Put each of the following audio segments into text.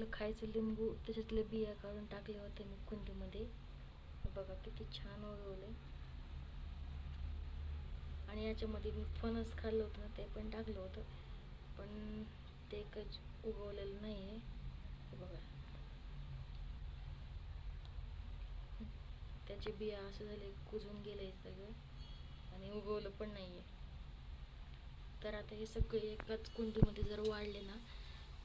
आपलं खायचं लिंबू त्याच्यातले बिया काढून टाकले होते मी कुंडीमध्ये बघा किती छान उगवले. आणि याच्यामध्ये मी फणस खाल्लं होतं ना ते पण टाकलं होतं. पण ते कच उगवलेलं नाही आहे बघा. त्याचे बिया असं झाले कुजून गेले सगळं. आणि उगवलं पण नाही आहे तर आता हे सगळे एकाच कुंडीमध्ये जर वाढले ना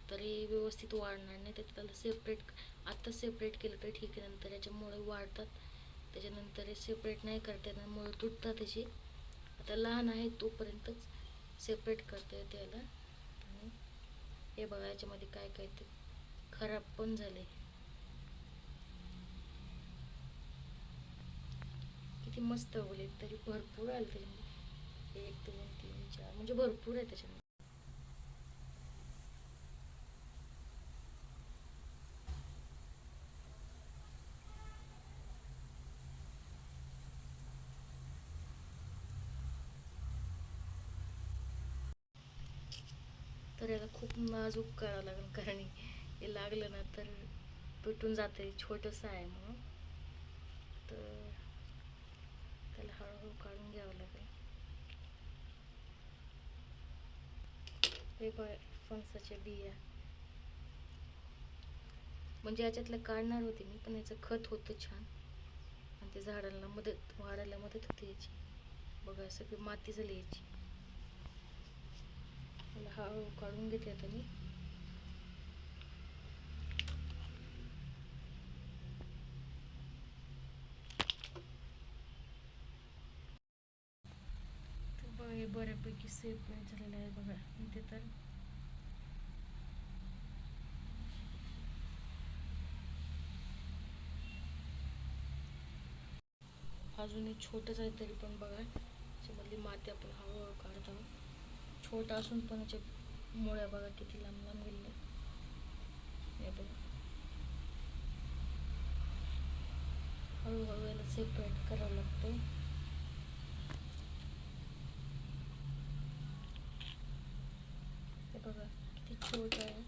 तरी व्यवस्थित वाढणार नाही तर त्याला सेपरेट आत्ता सेपरेट केलं तर ठीक आहे नंतर याच्यामुळे वाढतात. त्याच्यानंतर सेपरेट नाही करता येणार मुळे तुटतात त्याची आता लहान आहे तोपर्यंतच सेपरेट करता येते याला. आणि हे बघा याच्यामध्ये काय काय ते खराब पण झाले. किती मस्त उगले तरी भरपूर आले त्याच्यामध्ये. एक दोन तीन चार म्हणजे भरपूर आहे त्याच्यामध्ये. तर याला खूप नाजूक करावं लागेल कारण हे लागलं ना तर तुटून जाते छोटंसं आहे म्हणून. तर त्याला हळूहळू काढून घ्यावं लागेल. हे बघ फणसाच्या बिया. म्हणजे याच्यातलं काढणार होते मी पण याचं खत होतं छान. आणि ते झाडांना मदत वाढायला मदत होते याची. बघा सगळी माती झाली याची. मला हळूहळू काढून घेते आता मी. हे बऱ्यापैकी सेफ झालेलं आहे बघा. इथे तर. अजूनही छोटंच आहे तरी पण बघा त्याच्यामधली माती आपण हळूहळू काढत आहोत. छोटा असून पण याच्या मुळ्या बघा किती लांब लांब गेलेल्या बघा. हळूहळू याला सेपरेट करावं लागतं हे बघा किती छोट आहे.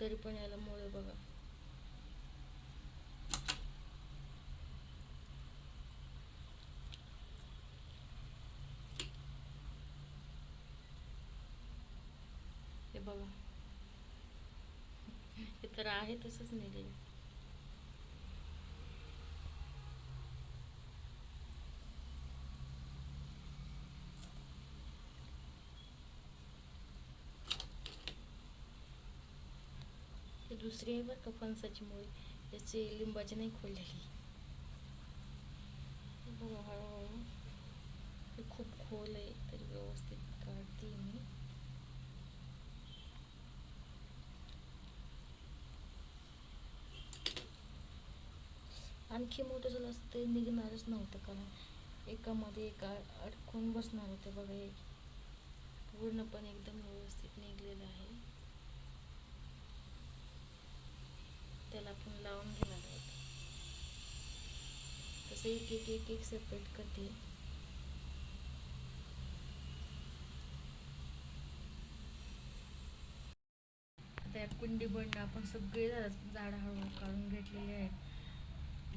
तरी पण याला मुळे बघा हे बघा हे तर आहे तसंच निघेल. दुसरी आहे बरं का फणसाची मुळी. याची लिंबाची नाही खोललेली. बघा हळूहळू. खूप खोल आहे तरी व्यवस्थित काढते मी आणखी मोठं झालं असतं ते निघणारच नव्हतं कारण एकामध्ये एका अडकून बसणार होते बघा हे. पूर्णपणे एकदम व्यवस्थित निघलेलं आहे. त्याला आपण लावून घेणार आहोत. तसं एक एक एक एक सेपरेट करते. त्या कुंडी बंड आपण सगळे झाड झाडं हळूहळू काढून घेतलेले आहेत.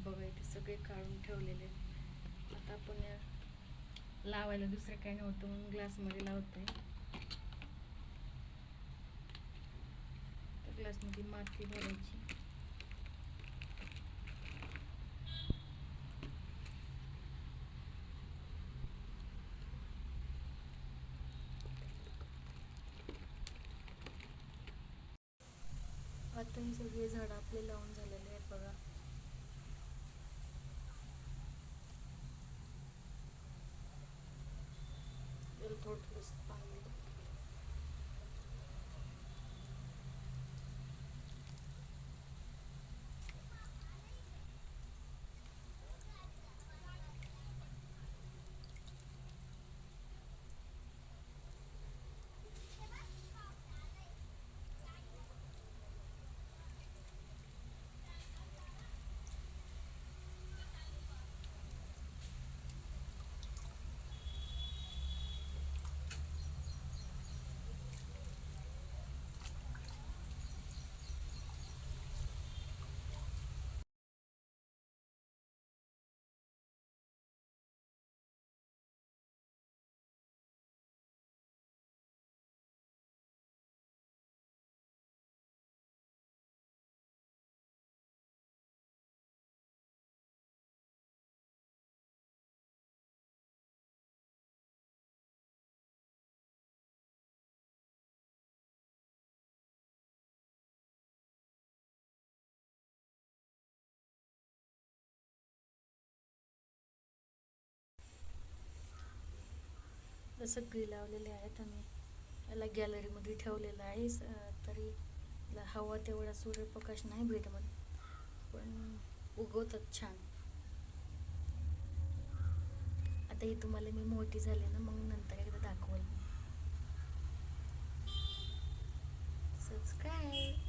बघा इथे सगळे काढून ठेवलेले आता आपण लावायला दुसरं काही नव्हतं म्हणून ग्लासमध्ये लावतोय. ग्लासमध्ये माती भरायची. आता ही सगळी झाडं आपले लावून झाले. तर सगळी लावलेली आहेत आणि याला गॅलरीमध्ये ठेवलेलं आहे. स- तरी हवा तेवढा सूर्यप्रकाश नाही भेटत. पण उगवतात छान. आता ही तुम्हाला मी मोठी झाले ना मग नंतर एकदा दाखवल. सबस्क्राईब